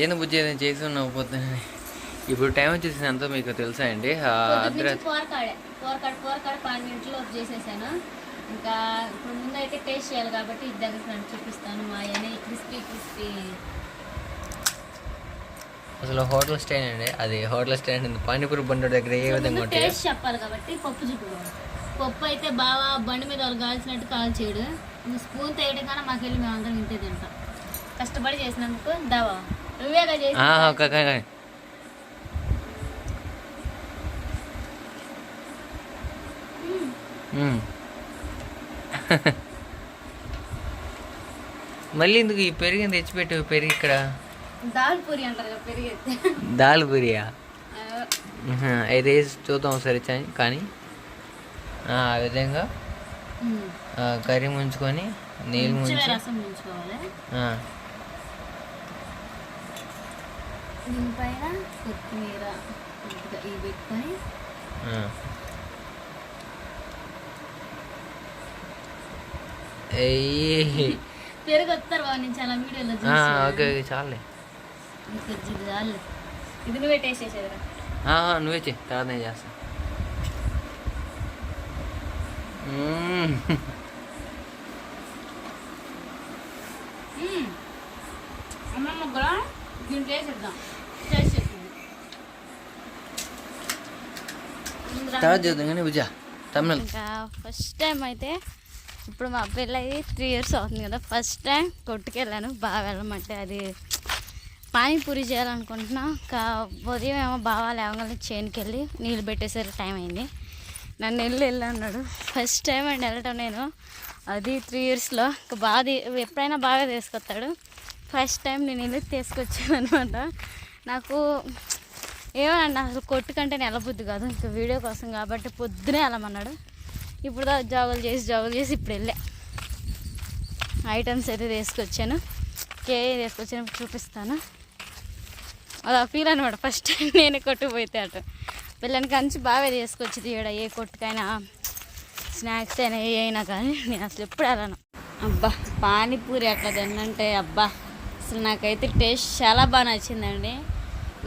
ఏంది బుజ్జి ఏదైనా చేసి ఉన్నావు పొద్దున్న ఇప్పుడు టైం వచ్చేసి ఎంతో మీకు తెలుసా అండి? అర్ధరాత్రి పోరకాడే పోరకాడ పోరకాడ గంటలు చేసేసాను. ఇంకా ఇప్పుడు ముందు అయితే టేస్ట్ చేయాలి కాబట్టి ఇది దగ్గర చూపిస్తాను మా అయ్యని క్రిస్పీ క్రిస్పీ. అసలు హోటల్ స్టాండ్ అండి అది హోటల్ స్టాండ్ ఉంది పానీపూరి బండి దగ్గర ఏ విధంగా టేస్ట్ చెప్పాలి కాబట్టి పప్పు చూపించాలి పప్పు అయితే బాగా బండి మీద వాళ్ళు కాల్చినట్టు కాల్చేయడు. స్పూన్ తేయడం కానీ మాకు వెళ్ళి మేము అందరం ఇంతే తింటాం. కష్టపడి చేసినందుకు దావా మళ్ళీ ఎందుకు ఈ పెరిగి తెచ్చిపెట్టు పెరిగి ఇక్కడ? దాల్ పూరి అంటారు కదా పెరిగైతే దాల్ పూరియా? మ్హూ. అయితే వేసి చూద్దాం సరే కానీ. ఆ విధంగా. కర్రీ ముంచుకొని నీళ్ళు మంచిగా ముంచి రసం ఉంచుకోవాలి ఆ, దీనిపైన కొత్తిమీర ఇవి పెట్టుకొని. పెరుగు వస్తారు బాగా నేను చాలా వీడియోలో చూసి ఓకే ఓకే చాలే ఇది చాలు ఇది నువ్వే టేస్ట్ చేసేదిరా నువ్వే చెయ్యి తర్వాత నేను చేస్తా. మ్మ్. అన్నం ముగ్గల దీన్ని వేసేద్దాం టేస్ట్ చేస్తుంది తర్వాత చేద్దాం కానీ విజయ తమిళ. ఇంకా ఫస్ట్ టైం అయితే ఇప్పుడు మా పెళ్ళి త్రీ ఇయర్స్ అవుతుంది కదా. ఫస్ట్ టైం కొట్టుకెళ్ళాను బాగా వెళ్ళమంటే అది పానీపూరి చేయాలనుకుంటున్నా. ఇంకా ఉదయం ఏమో బాగా లేవగానే చేనుకి వెళ్ళి నీళ్ళు పెట్టేసరికి టైం అయింది. నన్ను వెళ్ళి వెళ్ళన్నాడు ఫస్ట్ టైం అండి వెళ్ళటం నేను. అది త్రీ ఇయర్స్లో ఇంకా బాగా ఎప్పుడైనా బాగా తీసుకొస్తాడు. ఫస్ట్ టైం నేను వెళ్ళి తీసుకొచ్చాను అనమాట నాకు ఏమన్నా అసలు కొట్టు కంటే నెలబుద్ధి కాదు. ఇంకా వీడియో కోసం కాబట్టి పొద్దునే వెళ్ళమన్నాడు. ఇప్పుడు జాబులు జాగులు చేసి జాగులు చేసి ఇప్పుడు వెళ్ళా. ఐటమ్స్ అయితే తీసుకొచ్చాను. కే తీసుకొచ్చాను చూపిస్తాను. అలా ఫీల్ అనమాట ఫస్ట్ టైం నేను కొట్టుకుపోతే అటు. పిల్లని కంచి బాగా తీసుకొచ్చింది ఈడ ఏ కొట్టుకైనా స్నాక్స్ అయినా ఏ అయినా కానీ నేను అసలు ఎప్పుడు వెళ్ళను. అబ్బా పానీపూరి అట్లా తిన్నంటే అబ్బా అసలు నాకైతే టేస్ట్ చాలా బాగా నచ్చిందండి.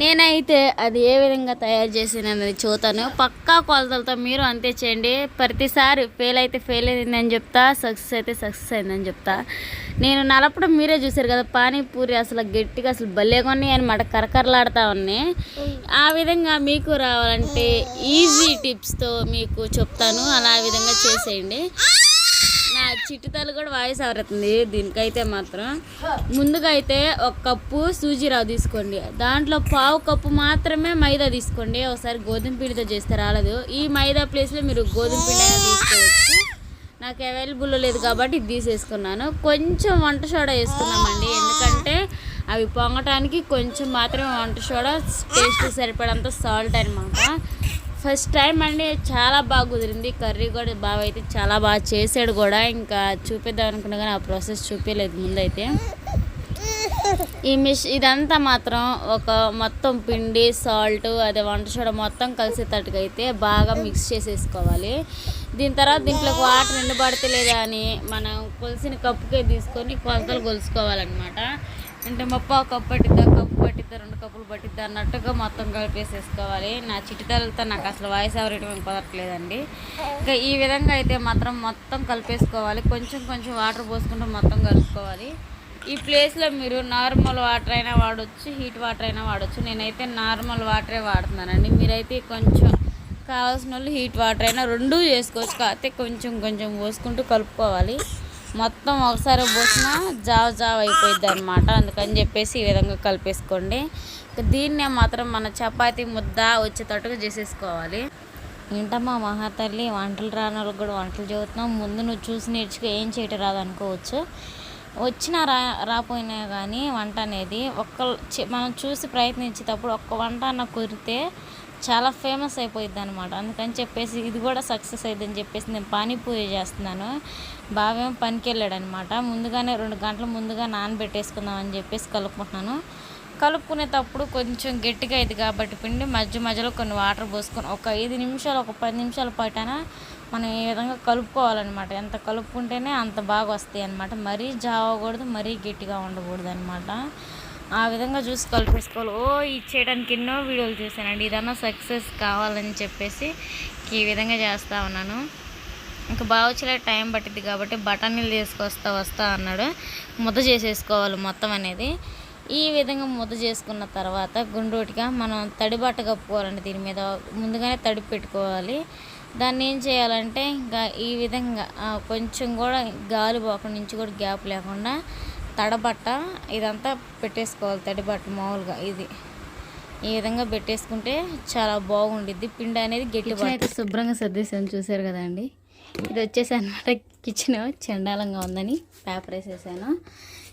నేనైతే అది ఏ విధంగా తయారు చేసినది చూతాను. పక్కా కొలతలతో మీరు అంతే చేయండి. ప్రతిసారి ఫెయిల్ అయితే ఫెయిల్ అయిందని చెప్తా సక్సెస్ అయితే సక్సెస్ అయిందని చెప్తా. నేను నలపడం మీరే చూసారు కదా పానీపూరి అసలు గట్టిగా అసలు భలే కొన్ని అనమాట కరకరలాడుతూ ఉన్నాయి. ఆ విధంగా మీకు రావాలంటే ఈజీ టిప్స్తో మీకు చెప్తాను. అలా విధంగా చేసేయండి. నా చిట్టుతలు కూడా వాయిస్ అవరుతుంది దీనికైతే మాత్రం ముందుగా అయితే ఒక కప్పు సూజీరావు తీసుకోండి. దాంట్లో పావు కప్పు మాత్రమే మైదా తీసుకోండి. ఒకసారి గోధుమ పిండితో చేస్తే రాలేదు. ఈ మైదా ప్లేస్లో మీరు గోధుమ పిండి అయినా తీసుకోవచ్చు. నాకు అవైలబుల్ లేదు కాబట్టి ఇది తీసేసుకున్నాను. కొంచెం వంట సోడా వేసుకున్నామండి ఎందుకంటే అవి పొంగటానికి కొంచెం మాత్రమే వంట సోడా టేస్ట్ సరిపడంత సాల్ట్ అనమాట ఫస్ట్ టైం అండి చాలా బాగా కుదిరింది. కర్రీ కూడా బాగా అయితే చాలా బాగా చేసాడు కూడా. ఇంకా చూపిద్దాం అనుకున్నా కానీ ఆ ప్రాసెస్ చూపించలేదు ముందైతే. ఈ మిష్ ఇదంతా మాత్రం ఒక మొత్తం పిండి సాల్ట్ అదే వంట సోడా మొత్తం కలిసేటట్టుగా అయితే బాగా మిక్స్ చేసేసుకోవాలి. దీని తర్వాత దీంట్లోకి వాటర్ ఎండు లేదా అని మనం కొలిసిన కప్పుకే తీసుకొని కొలతలు కొలుసుకోవాలన్నమాట. అంటే మొప్ప కప్పు పట్టిద్దా కప్పు పట్టిద్దా రెండు కప్పులు పట్టిద్దా అన్నట్టుగా మొత్తం కలిపేసేసుకోవాలి. నా చిటితలతో నాకు అసలు వాయిస్ ఎవరేయడం కుదరట్లేదండి. ఇంకా ఈ విధంగా అయితే మాత్రం మొత్తం కలిపేసుకోవాలి. కొంచెం కొంచెం వాటర్ పోసుకుంటూ మొత్తం కలుపుకోవాలి. ఈ ప్లేస్లో మీరు నార్మల్ వాటర్ అయినా వాడచ్చు హీట్ వాటర్ అయినా వాడచ్చు. నేనైతే నార్మల్ వాటరే వాడుతున్నానండి. మీరైతే కొంచెం కావాల్సిన వాళ్ళు హీట్ వాటర్ అయినా రెండూ చేసుకోవచ్చు కాకపోతే కొంచెం కొంచెం పోసుకుంటూ కలుపుకోవాలి. మొత్తం ఒకసారి పోసినా జావ జావ అయిపోయింది అనమాట అందుకని చెప్పేసి ఈ విధంగా కలిపేసుకోండి. దీన్నే మాత్రం మన చపాతీ ముద్ద వచ్చేటట్టుగా చేసేసుకోవాలి. ఏంటమ్మా మహాతల్లి వంటలు రాని వాళ్ళకి కూడా వంటలు చదువుతున్నాం ముందు నువ్వు చూసి నేర్చుకో ఏం చేయటం రాదు అనుకోవచ్చు. వచ్చినా రా రాపోయినా కానీ వంట అనేది ఒక్క మనం చూసి ప్రయత్నించేటప్పుడు ఒక్క వంట అన్న కురితే చాలా ఫేమస్ అయిపోయింది అనమాట అందుకని చెప్పేసి ఇది కూడా సక్సెస్ అయిందని చెప్పేసి నేను పానీపూరి చేస్తున్నాను. బావేమో పనికి వెళ్ళాడు అనమాట ముందుగానే రెండు గంటలు ముందుగా నానబెట్టేసుకుందాం అని చెప్పేసి కలుపుకుంటున్నాను. కలుపుకునేటప్పుడు కొంచెం గట్టిగా అయింది కాబట్టి పిండి మధ్య మధ్యలో కొన్ని వాటర్ పోసుకొని ఒక ఐదు నిమిషాలు ఒక పది నిమిషాల పాటన మనం ఈ విధంగా కలుపుకోవాలన్నమాట. ఎంత కలుపుకుంటేనే అంత బాగా వస్తాయి అనమాట మరీ జావకూడదు మరీ గట్టిగా ఉండకూడదు అనమాట ఆ విధంగా చూసి కలిపేసుకోవాలి. ఓ ఇచ్చేయడానికి ఎన్నో వీడియోలు చూశానండి. ఇదన్నా సక్సెస్ కావాలని చెప్పేసి ఈ విధంగా చేస్తా ఉన్నాను. ఇంకా బాగా వచ్చేలా టైం పట్టింది కాబట్టి బఠానీలు తీసుకొస్తా వస్తా అన్నాడు. ముద్ద చేసేసుకోవాలి మొత్తం అనేది. ఈ విధంగా ముద్ద చేసుకున్న తర్వాత గుండ్రోటిగా మనం తడి బట్ట కప్పుకోవాలండి దీని మీద. ముందుగానే తడి పెట్టుకోవాలి. దాన్ని ఏం చేయాలంటే ఇంకా ఈ విధంగా కొంచెం కూడా గాలి పోకుండా నుంచి కూడా గ్యాప్ లేకుండా తడబట్ట ఇదంతా పెట్టేసుకోవాలి తడి బట్ట మామూలుగా ఇది. ఈ విధంగా పెట్టేసుకుంటే చాలా బాగుండిద్ది. పిండి అనేది గట్టి అయితే శుభ్రంగా సర్దేశాను చూసారు కదండి ఇది వచ్చేసి అనమాట కిచెన్ చండాలంగా ఉందని పేపర్ వేసేసాను.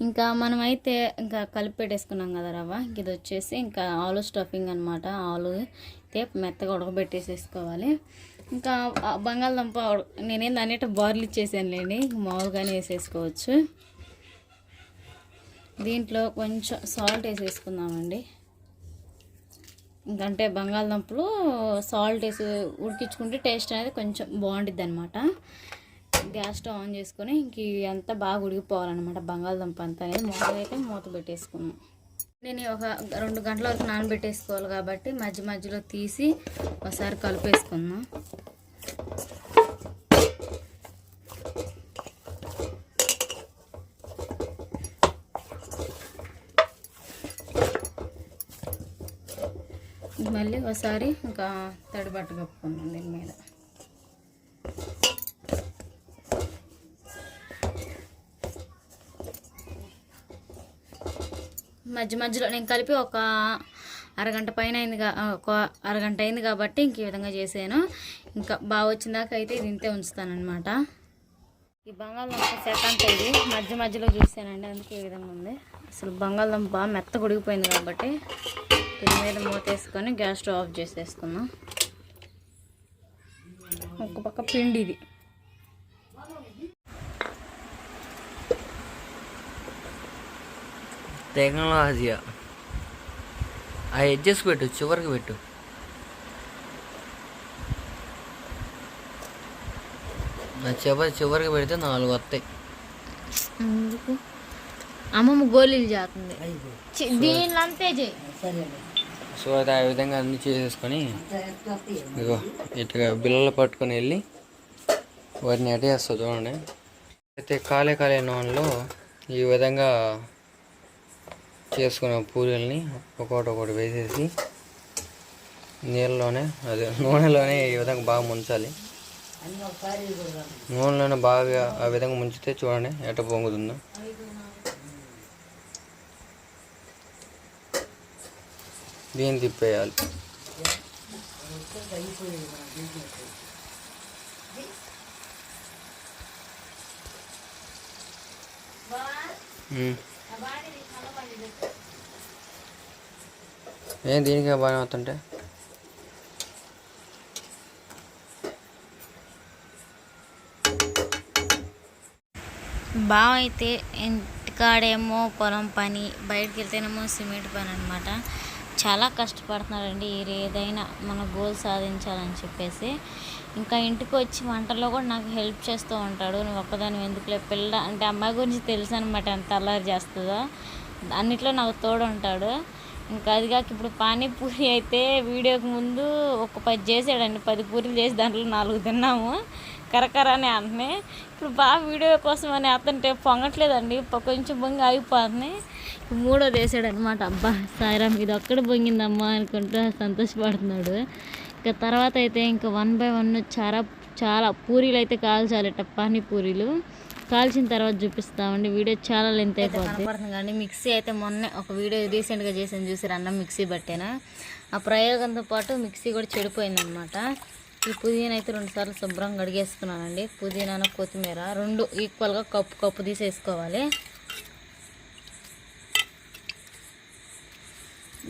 ఇంకా మనమైతే ఇంకా కలిపి పెట్టేసుకున్నాం కదా రవ్వ. ఇది వచ్చేసి ఇంకా ఆలు స్టఫింగ్ అనమాట. ఆలు అయితే మెత్తగా ఉడకబెట్టేసేసుకోవాలి. ఇంకా బంగాళదుంప ఉడ- నేనేం అన్నిటి బార్లు ఇచ్చేసానులేండి. మామూలుగానే వేసేసుకోవచ్చు. దీంట్లో కొంచెం సాల్ట్ వేసేసుకుందామండి. ఇంకంటే బంగాళదుంపలు సాల్ట్ వేసి ఉడికించుకుంటే టేస్ట్ అనేది కొంచెం బాగుంటుంది అనమాట గ్యాస్ స్టవ్ ఆన్ చేసుకొని ఇంక అంతా బాగా ఉడికిపోవాలన్నమాట. బంగాళదుంప అంతా అనేది మూత అయితే మూత పెట్టేసుకున్నాం. నేను ఒక రెండు గంటల వరకు నానబెట్టేసుకోవాలి కాబట్టి మధ్య మధ్యలో తీసి ఒకసారి కలిపేసుకుందాం. మళ్ళీ ఒకసారి ఇంకా తడిబట్ట కప్పుకున్నాం దీని మీద. మధ్య మధ్యలో నేను కలిపి ఒక అరగంట పైన అయింది ఒక అరగంట అయింది కాబట్టి ఇంక ఈ విధంగా చేసాను. ఇంకా బాగా వచ్చిందాక అయితే ఇది ఇంతే ఉంచుతానమాట ఈ బంగాళదుంప సెకండ్ ఇది మధ్య మధ్యలో చూసానండి అందుకే ఈ విధంగా ఉంది. అసలు బంగాళదుంప మెత్త కొడిగిపోయింది కాబట్టి దీని మీద మూత వేసుకొని గ్యాస్ స్టవ్ ఆఫ్ చేసేసుకున్నాం ఒక పక్క పిండి ఇది. టెక్నాలజీ ఆ ఎడ్జెస్ పెట్టు చివరికి పెట్టు. నా చివరి చివరికి పెడితే నాలుగు వస్తాయి. అమ్మమ్మ గోళీలు చేస్తుంది. చి- దీనిలో అంతే చేయి సో అది ఆ విధంగా అన్ని చేసేసుకొని ఇగో ఇటుగా బిల్లలు పట్టుకొని వెళ్ళి వాటిని ఎటేస్తా చూడండి. అయితే కాలే కాలే నూనెలో ఈ విధంగా చేసుకున్న పూరీల్ని ఒకటి ఒకటి వేసేసి నీళ్ళలోనే అదే నూనెలోనే ఈ విధంగా బాగా ముంచాలి. నూనెలోనే బాగా ఆ విధంగా ముంచితే చూడండి ఎట పొంగుతుందో. దీన్ని తిప్పేయాలి. ఏం దీనికే బాగానే అవుతుంటే బావ అయితే ఇంటికాడేమో పొలం పని బయటకు వెళ్తేనేమో సిమెంట్ పని అనమాట చాలా కష్టపడుతున్నారండి. ఏదైనా మన గోల్ సాధించాలని చెప్పేసి. ఇంకా ఇంటికి వచ్చి వంటల్లో కూడా నాకు హెల్ప్ చేస్తూ ఉంటాడు. నువ్వు ఒక్కదాని ఎందుకులే పిల్ల అంటే అమ్మాయి గురించి తెలుసు అనమాట ఎంత అల్లరి చేస్తుందో. అన్నిట్లో నాకు తోడు ఉంటాడు. ఇంకా అది కాక ఇప్పుడు పానీపూరి అయితే వీడియోకి ముందు ఒక పది చేసాడండి. పది పూరీలు చేసి దాంట్లో నాలుగు తిన్నాము. కరకరని అంటున్నాయి. ఇప్పుడు బాగా వీడియో కోసం అని అతనిటే పొంగట్లేదండి. కొంచెం బొంగి ఆగిపోతుంది. మూడోది వేసాడు అనమాట అబ్బా సాయిరామ్ ఇది ఒక్కడ బొంగిందమ్మా అనుకుంటా సంతోషపడుతున్నాడు. ఇంకా తర్వాత అయితే ఇంకా వన్ బై వన్ చాలా చాలా పూరీలు అయితే కాల్చాలట పానీపూరీలు కాల్చిన తర్వాత చూపిస్తామండి. వీడియో చాలా లెంత్ అయిపోతుంది కానీ మిక్సీ అయితే మొన్నే ఒక వీడియో రీసెంట్గా చేసాను చూసారు? అన్న మిక్సీ బట్టేనా ఆ ప్రయోగంతో పాటు మిక్సీ కూడా చెడిపోయిందనమాట. ఈ పుదీనా అయితే రెండు సార్లు శుభ్రంగా కడిగేసుకున్నానండి. పుదీనా కొత్తిమీర రెండు ఈక్వల్గా కప్పు కప్పు తీసేసుకోవాలి.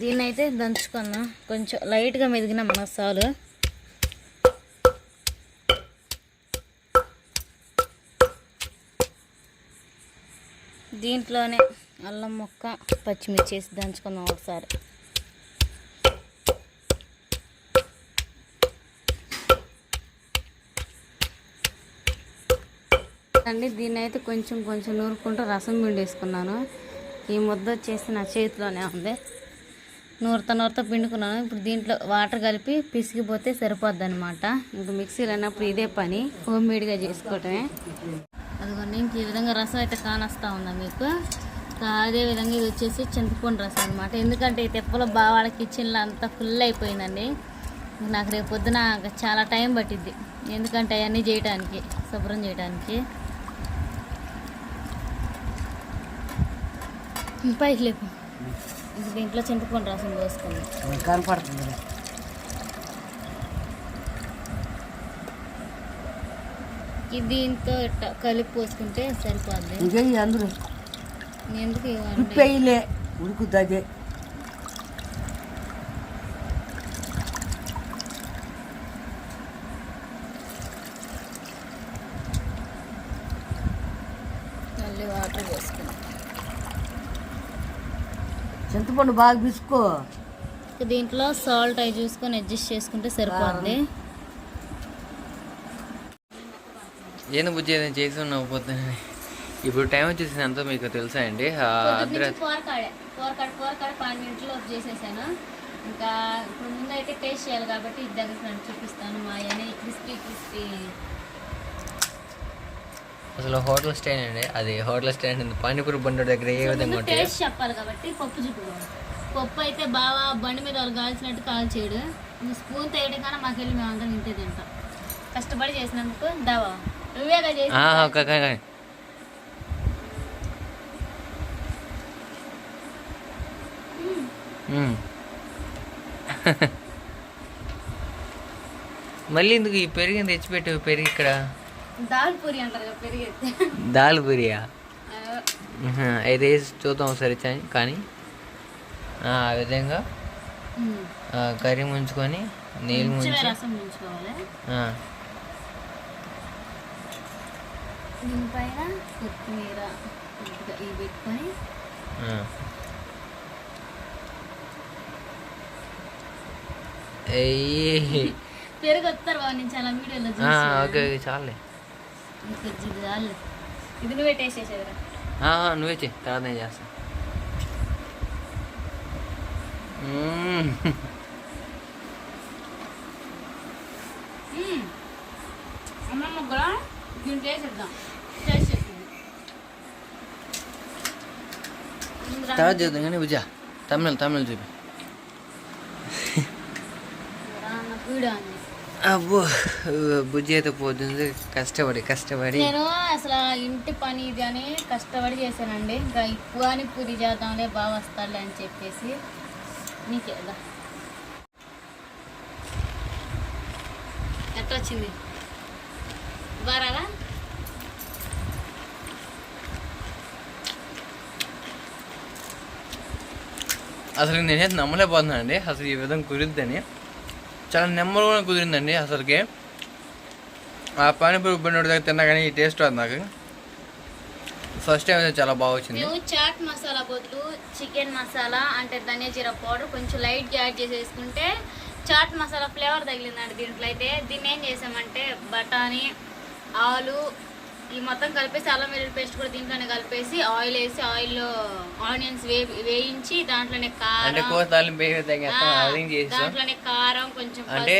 దీన్ని అయితే దంచుకుందాం కొంచెం లైట్గా మెదిగిన మన సాలు దీంట్లోనే అల్లం ముక్క పచ్చిమిర్చి వేసి దంచుకుందాం ఒకసారి. అండి దీన్ని అయితే కొంచెం కొంచెం నూరుకుంటూ రసం పిండేసుకున్నాను. ఈ ముద్ద వచ్చేసి నా చేతిలోనే ఉంది. నూరుతో నూరుత పిండుకున్నాను. ఇప్పుడు దీంట్లో వాటర్ కలిపి పిసికిపోతే సరిపోద్ది అనమాట ఇంకా మిక్సీలు అన్నప్పుడు ఇదే పని హోమ్ మేడ్గా చేసుకోవటమే. అదిగోండి ఇంక ఈ విధంగా రసం అయితే కానొస్తా ఉందా మీకు? అదే విధంగా ఇది వచ్చేసి చింతపండు రసం అనమాట ఎందుకంటే ఈ తెప్పలో బావాళ్ళ కిచెన్లో అంతా ఫుల్ అయిపోయిందండి. నాకు రేపు పొద్దున చాలా టైం పట్టిద్ది. ఎందుకంటే అవన్నీ చేయడానికి శుభ్రం చేయడానికి పైకి లేపు. దీంట్లో చింతపండు రసం పోసుకుంది కనపడుతుంది ఇది దీంతో కలిపి పోసుకుంటే సరిపోద్ది. ఇంకే అందరూ. ఎందుకు ఉప్పేయలే ఉడుకుద్ది అదే మళ్ళీ వాటర్ పోసుకుందాం చింతపండు బాగా పిసుకో. ఇక దీంట్లో సాల్ట్ అవి చూసుకొని అడ్జస్ట్ చేసుకుంటే సరిపోద్ది. ఏంది బుజ్జి ఏదైనా చేసి ఉన్నావు పొద్దున్న? ఇప్పుడు టైం వచ్చేసి ఎంతో మీకు తెలుసా అండి? చేసేసాను. ఇంకా ఇప్పుడు ముందు అయితే టేస్ట్ చేయాలి కాబట్టి ఇది దగ్గర నేను చూపిస్తాను మా అయ్యని. క్రిస్పీ క్రిస్పీ అసలు హోటల్ స్టాండ్ అండి. అది హోటల్ స్టాండ్ ఉంది పానీపూరి బండి దగ్గర ఏ విధంగా టేస్ట్ చెప్పాలి కాబట్టి పప్పు చూపుకోవాలి పప్పు అయితే బాగా బండి మీద వాళ్ళు కాల్చినట్టు కాల్చేయడు నువ్వు స్పూన్ తేయడం కానీ మాకెళ్ళి మేము అందరం ఇంతే తింటాం. కష్టపడి చేసినందుకు దావా. ఒక- మ్మ్. మళ్ళీ ఎందుకు ఈ పెరిగి తెచ్చిపెట్టు పెరిగి ఇక్కడ? దాల్ పూరి అంటారు కదా పెరిగెత్తే దాల్ పూరియా అయితే వేసి చూద్దాం ఒకసారి చా- కానీ. ఆ విధంగా. కర్రీ ముంచుకొని నీళ్ళు ముంచి. రసం ముంచుకోవాలి? ఆ, దీనిపైన కొత్తిమీర ఇవి పెట్టుకొని. పెరుగు వస్తారు బాబు నేను చాలా వీడియోలో ఓకే చాలే ఇది చాలు. ఇది నువ్వే టేస్ట్ చేసేదిరా. ఆ, ఆ, నువ్వే చెయ్యి తర్వాత నేను చేస్తా. మ్మ్. అమ్మమ్మ కూడా దీన్ని చేసేద్దాం టేస్ట్ చేసింది తర్వాత చేద్దాం కానీ విజయ తమిళ తమిళ చూపి. వీడియో అంది అబ్బో బుజ్జి అయితే పోతుంది. కష్టపడి కష్టపడి. నేను అసలు ఇంటి పని ఇది అని కష్టపడి చేశానండి. ఇంకా ఎక్కువ అని పూరి చేద్దాంలే బాగా వస్తాడులే అని చెప్పేసి నీకేదా ఎట్లా వచ్చింది బారాలా? అసలు నేనైతే నమ్మలేకపోతున్నాను అండి అసలు ఈ విధంగా కుదిరిద్దని. చాలా నెమ్మదిగా కుదిరిందండి అసలుకి. ఆ పానీపూరి బండి దగ్గర తిన్నా కానీ ఈ టేస్ట్ రాదు నాకు. ఫస్ట్ టైం అయితే చాలా బాగా వచ్చింది. మేము చాట్ మసాలా బదులు చికెన్ మసాలా అంటే ధనియా జీరా పౌడర్ కొంచెం లైట్గా యాడ్ చేసేసుకుంటే చాట్ మసాలా ఫ్లేవర్ తగిలిందండి దీంట్లో. అయితే దీన్ని ఏం చేసామంటే బఠానీ ఆలు ఈ మొత్తం కలిపేసి అల్లం వెల్లుల్లి పేస్ట్ కూడా దీంట్లోనే కలిపేసి ఆయిల్ వేసి ఆయిల్లో ఆనియన్స్ వే వేయించి దాంట్లోనే కారం దాంట్లోనే కారం కొంచెం అంటే.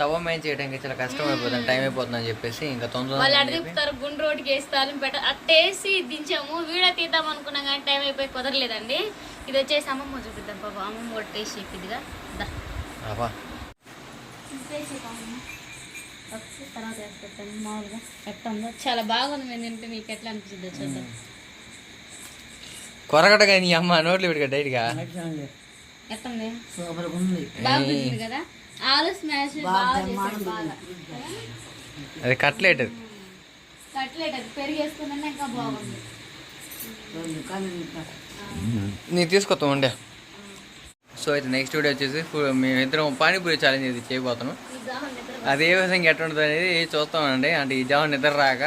తవ్వ మేం చేయడానికి చాలా కష్టం అయిపోతుంది టైం అయిపోతుంది అని చెప్పేసి ఇంకా తొందరగా వాళ్ళు అడుగుతారు గుండు రోడ్డుకి వేస్తారు బెటర్ అట్టేసి దించాము వీడియో తీద్దాం అనుకున్నాం కానీ టైం అయిపోయి కుదరలేదండి. ఇది వచ్చేసి అమ్మమ్మ చూపిద్దాం పాప అమ్మమ్మ టేస్ట్ చెప్పిద్దిగా దా అబ్బా టేస్ట్ చెప్పు అమ్మమ్మ. ఒకసారి తర్వాత వేసి పెట్టండి మామూలుగా ఎట్లా ఉందో చాలా బాగుంది మేము తింటే మీకు ఎట్లా అనిపిస్తుందో చూద్దాం. కానీ అమ్మ నోట్లు పెట్టుకో డైట్గా ఎట్లా ఉంది సూపర్ ఉంది కదా? ఆలు స్మాష్ బాగా చేశారు బాగా. అది కట్లెట్. అది కట్లెట్ అది పెరిగేసుకుందంటే ఇంకా బాగుంది. తీసుకొస్తాం ఉండే. సో అయితే నెక్స్ట్ వీడియో వచ్చేసి మేమిద్దరం పానీపూరి ఛాలెంజ్ ఇది చేయబోతున్నాం. అది ఏ విధంగా ఎట్లా ఉంటుంది అనేది చూస్తామండి. అంటే ఈ జామ నిద్ర రాక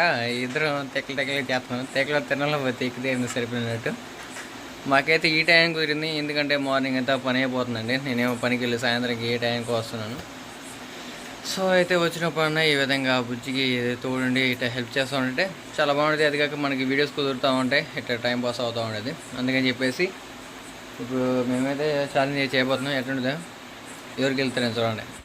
ఇద్దరం తెక్కలు తెక్కలు చేస్తాం. తెక్కలు తినలేకపోతే ఎక్కితే సరిపోయినట్టు. మాకైతే ఈ టైం కుదిరింది. ఎందుకంటే మార్నింగ్ అంతా పని అయిపోతుందండి. నేనేమో పనికి వెళ్ళి సాయంత్రంకి ఏ టైంకి వస్తున్నాను. సో అయితే వచ్చినప్పుడన్నా ఈ విధంగా బుజ్జికి తోడుండి ఇట్లా హెల్ప్ చేస్తూ ఉంటే చాలా బాగుంటుంది. అది కాక మనకి వీడియోస్ కుదురుతూ ఉంటాయి. ఇట్లా టైం పాస్ అవుతూ ఉండేది అందుకని చెప్పేసి ఇప్పుడు మేమైతే ఛాలెంజ్ చేయబోతున్నాం. ఎట్లుంటుందో. ఎవరికి వెళ్తారని చూడండి.